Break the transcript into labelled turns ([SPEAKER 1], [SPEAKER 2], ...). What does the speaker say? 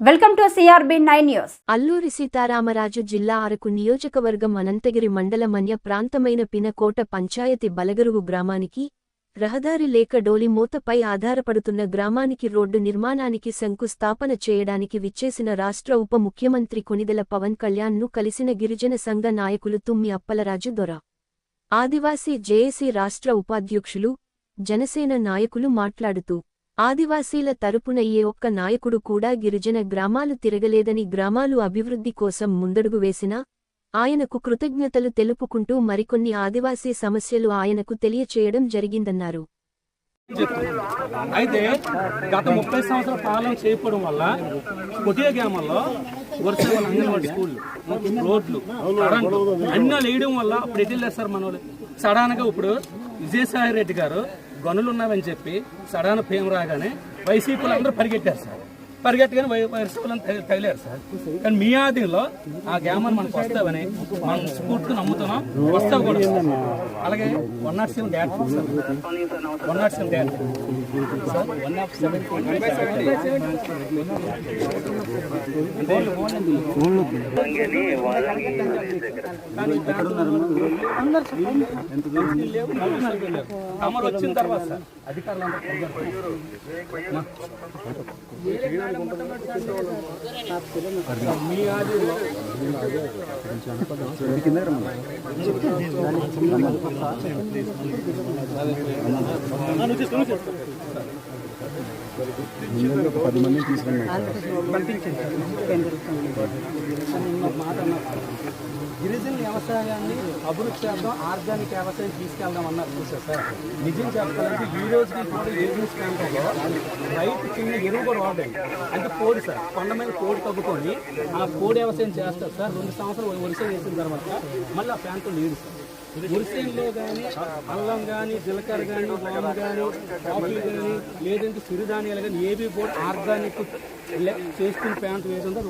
[SPEAKER 1] Welcome to CRB nine news.
[SPEAKER 2] Alluri Sitaramaraju జిల్లా అరకు నియోజకవర్గం అనంతగిరి మండల మన్య ప్రాంతమైన పినకోట పంచాయతీ బలగరువు గ్రామానికి రహదారి లేక డోలి మూతపై ఆధారపడుతున్న గ్రామానికి రోడ్డు నిర్మాణానికి శంకుస్థాపన చేయడానికి విచ్చేసిన రాష్ట్ర ఉప ముఖ్యమంత్రి కొనిదెల పవన్ కళ్యాణ్ను కలిసిన గిరిజన సంఘ నాయకులు తుమ్మి అప్పలరాజు దొర. ఆదివాసీ జేఏసీ రాష్ట్ర ఉపాధ్యక్షులు జనసేన నాయకులు మాట్లాడుతూ ఆదివాసీల తరపున ఏ ఒక్క నాయకుడు కూడా గిరిజన గ్రామాలు తిరగలేదని గ్రామాలు అభివృద్ధి కోసం ముందడుగు వేసినా ఆయనకు కృతజ్ఞతలు తెలుపుకుంటూ మరికొన్ని ఆదివాసీ సమస్యలు ఆయనకు తెలియచేయడం జరిగిందన్నారు.
[SPEAKER 3] అయితే గత ముప్పై సంవత్సరాల పాలన చేయకపోవడం వల్ల కొటియ గ్రామంలో వరుస అంగన్వాడీ స్కూళ్ళు రోడ్లు అన్నీ వేయడం వల్ల అప్పుడు ఎటు వెళ్ళారు సార్ మన వాళ్ళు సడన్గా ఇప్పుడు విజయసాయి రెడ్డి గారు గనులు ఉన్నావని చెప్పి సడన్ ఫేమ్ రాగానే వైసీపీలు అందరూ పరిగెట్టారు సార్. పరిగెట్టగానే వై వైసీపీలు తగిలారు సార్ కానీ మీ ఆధీనంలో ఆ గ్యామర్ మనకు వస్తావని మనం స్ఫూర్తిగా నమ్ముతున్నాం వస్తావు కూడా అలాగే one nought seven dot one nought seven dot sir one nought seven అమలు వచ్చిన తర్వాత సార్ అధికారులు मी आज మీ తీసుకున్నాం గిరిజన వ్యవసాయాన్ని అభివృద్ధి చేద్దాం ఆర్గానిక్ వ్యవసాయం తీసుకెళ్దాం అన్నారు చూసారు సార్. నిజం చెప్పాలంటే ఈ రోజుకి కూడా ఏజెన్స్ క్యాంపులో రైతు చిన్న ఎరువు కూడా వాడండి అంటే కోడి సార్ కొండ మీద కోడి తగ్గుకొని ఆ కోడి వ్యవసాయం చేస్తారు. సార్ రెండు సంవత్సరాలు వరుస వేసిన తర్వాత మళ్ళీ ఆ ప్రాంతం లేదు సార్. ఉరిసేన్లో కానీ అల్లం కానీ జీలకర్ర కానీ వాము కానీ కాఫీ కానీ లేదంటే సిరిధాన్యాలు కానీ ఏవి కూడా ఆర్గానిక్ చేసుకుని ప్యాంట్ వేసిందో